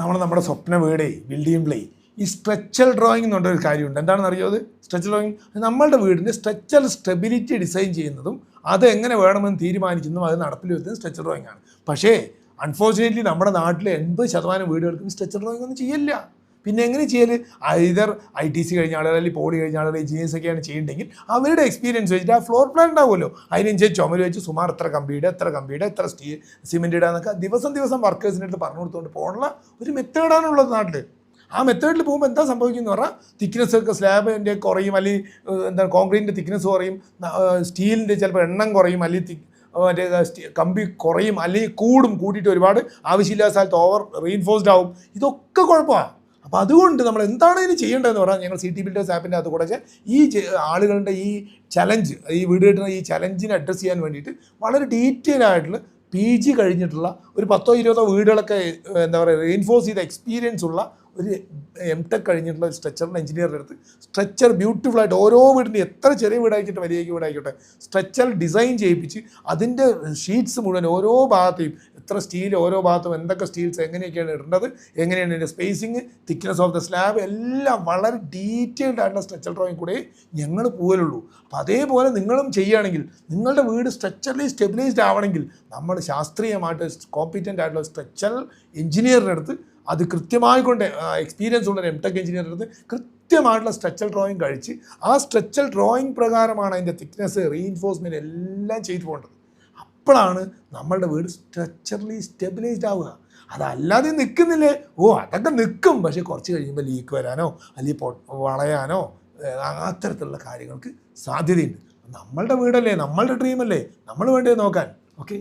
നമ്മൾ നമ്മുടെ സ്വപ്ന വീടേ building play ഈ സ്ട്രെച്ചൽ ഡ്രോയിങ് എന്നുള്ളൊരു കാര്യമുണ്ട്. എന്താണെന്ന് അറിയോ അത് സ്ട്രെച്ചൽ ഡ്രോയിങ് നമ്മളുടെ വീടിന്റെ സ്ട്രെച്ചൽ സ്റ്റെബിലിറ്റി ഡിസൈൻ ചെയ്യുന്നതും അത് എങ്ങനെ വേണമെന്ന് തീരുമാനിക്കുന്നതും അത് നടപ്പിൽ വരുന്നത് സ്ട്രെച്ചൽ ഡ്രോയിങ് ആണ്. പക്ഷേ അൺഫോർച്ചുനേറ്റ്ലി നമ്മുടെ നാട്ടിലെ എൺപത് ശതമാനം വീടുകൾക്കും സ്ട്രെച്ചൽ ഡ്രോയിങ് ഒന്നും ചെയ്യില്ല. പിന്നെ എങ്ങനെ ചെയ്യൽ ഐതർ ഐ ടി സി കഴിഞ്ഞ ആളുകൾ അല്ലെങ്കിൽ പോളി കഴിഞ്ഞ ആളുകൾ എഞ്ചിനീയേഴ്സ് ഒക്കെയാണ് ചെയ്യേണ്ടെങ്കിൽ അവരുടെ എക്സ്പീരിയൻസ് വെച്ചിട്ട് ആ ഫ്ലോർ പ്ലാൻ ഉണ്ടാവുമല്ലോ. അതിനനുസരിച്ച് ചുമൽ വെച്ച് സുമാർ എത്ര കമ്പിയുടെ എത്ര കമ്പിയുടെ എത്ര സ്റ്റീ സിമെന്റ് ഇടാന്നൊക്കെ ദിവസം ദിവസം വർക്കേഴ്സിന്റെ അടുത്ത് പറഞ്ഞു കൊടുത്തുകൊണ്ട് പോകാനുള്ള ഒരു മെത്തേഡാണുള്ളത് നാട്ടിൽ ആ മെത്തേഡിൽ പോകുമ്പോൾ എന്താ സംഭവിക്കുന്നത് പറഞ്ഞാൽ തിക്നെസ് ഒക്കെ സ്ലാബിന്റെ കുറയും അല്ലെങ്കിൽ എന്താ കോൺക്രീറ്റിന്റെ തിക്നെസ് കുറയും സ്റ്റീലിന്റെ ചിലപ്പോൾ എണ്ണം കുറയും അല്ലെങ്കിൽ മറ്റേ കമ്പി കുറയും അല്ലെങ്കിൽ കൂടും കൂട്ടിയിട്ട് ഒരുപാട് ആവശ്യമില്ലാത്ത സ്ഥലത്ത് ഓവർ റീൻഫോഴ്സ്ഡ് ആവും. ഇതൊക്കെ കുഴപ്പമാണ് അപ്പോൾ അതുകൊണ്ട് നമ്മൾ എന്താണ് ഇനി ചെയ്യേണ്ടതെന്ന് പറഞ്ഞാൽ ഞങ്ങൾ സിറ്റി ബിൽഡേഴ്സ് ആപ്പിന്റെ അകത്ത് കൂടെ ഈ ആളുകളുടെ ഈ ചലഞ്ച് ഈ വീട് കിട്ടുന്ന ഈ ചലഞ്ചിനെ അഡ്രസ്സ് ചെയ്യാൻ വേണ്ടിയിട്ട് വളരെ ഡീറ്റെയിൽ ആയിട്ടുള്ള പി ജി കഴിഞ്ഞിട്ടുള്ള ഒരു പത്തോ ഇരുപതോ വീടുകളൊക്കെ എന്താ പറയുക റെയിൻഫോഴ്സ് ചെയ്ത എക്സ്പീരിയൻസ് ഉള്ള ഒരു എം ടെക് കഴിഞ്ഞിട്ടുള്ള ഒരു സ്ട്രെച്ചറിന്റെ എഞ്ചിനീയറുടെ അടുത്ത് സ്ട്രക്ചർ ബ്യൂട്ടിഫുൾ ആയിട്ട് ഓരോ വീടിന്റെ എത്ര ചെറിയ വീടായിക്കോട്ടെ വലിയ വീടായിക്കോട്ടെ സ്ട്രെച്ചർ ഡിസൈൻ ചെയ്യിപ്പിച്ച് അതിന്റെ ഷീറ്റ്സ് മുഴുവൻ ഓരോ ഭാഗത്തെയും എത്ര സ്റ്റീൽ ഓരോ ഭാഗത്തും എന്തൊക്കെ സ്റ്റീൽസ് എങ്ങനെയൊക്കെയാണ് ഇടേണ്ടത് എങ്ങനെയാണ് ഇതിന്റെ spacing thickness of the slab എല്ലാം വളരെ ഡീറ്റെയിൽഡ് ആയിട്ടുള്ള സ്ട്രക്ചർ ഡ്രോയിങ് കൂടെ ഞങ്ങൾ പോകലുള്ളൂ അപ്പോൾ അതേപോലെ നിങ്ങളും ചെയ്യുകയാണെങ്കിൽ നിങ്ങളുടെ വീട് സ്ട്രക്ചർലി സ്റ്റെബിലൈസ്ഡ് ആവണമെങ്കിൽ നമ്മൾ ശാസ്ത്രീയമായിട്ട് കോമ്പിറ്റന്റ് ആയിട്ടുള്ള സ്ട്രക്ചറൽ എഞ്ചിനീയറിന്റെ അടുത്ത് അത് കൃത്യമായി കൊണ്ട് എക്സ്പീരിയൻസ് ഉള്ള എം ടെക് എഞ്ചിനീയറിന്റെ അടുത്ത് കൃത്യമായിട്ടുള്ള സ്ട്രെച്ചൽ ഡ്രോയിങ് കഴിച്ച് ആ സ്ട്രെച്ചൽ ഡ്രോയിങ് പ്രകാരമാണ് അതിന്റെ തിക്നെസ് റീഇൻഫോഴ്സ്മെന്റ് എല്ലാം ചെയ്തു പോകേണ്ടത്. അപ്പോഴാണ് നമ്മളുടെ വീട് സ്ട്രക്ചർലി സ്റ്റെബിലൈസ്ഡ് ആവുക. അതല്ലാതെ നിൽക്കുന്നില്ലേ? ഓ അതൊക്കെ നിൽക്കും. പക്ഷേ കുറച്ച് കഴിയുമ്പോൾ ലീക്ക് വരാനോ അല്ലെങ്കിൽ പൊ വളയാനോ അത്തരത്തിലുള്ള കാര്യങ്ങൾക്ക് സാധ്യതയുണ്ട്. നമ്മളുടെ വീടല്ലേ? നമ്മളുടെ ഡ്രീമല്ലേ നമ്മൾ വേണ്ടേ നോക്കാൻ. ഓക്കെ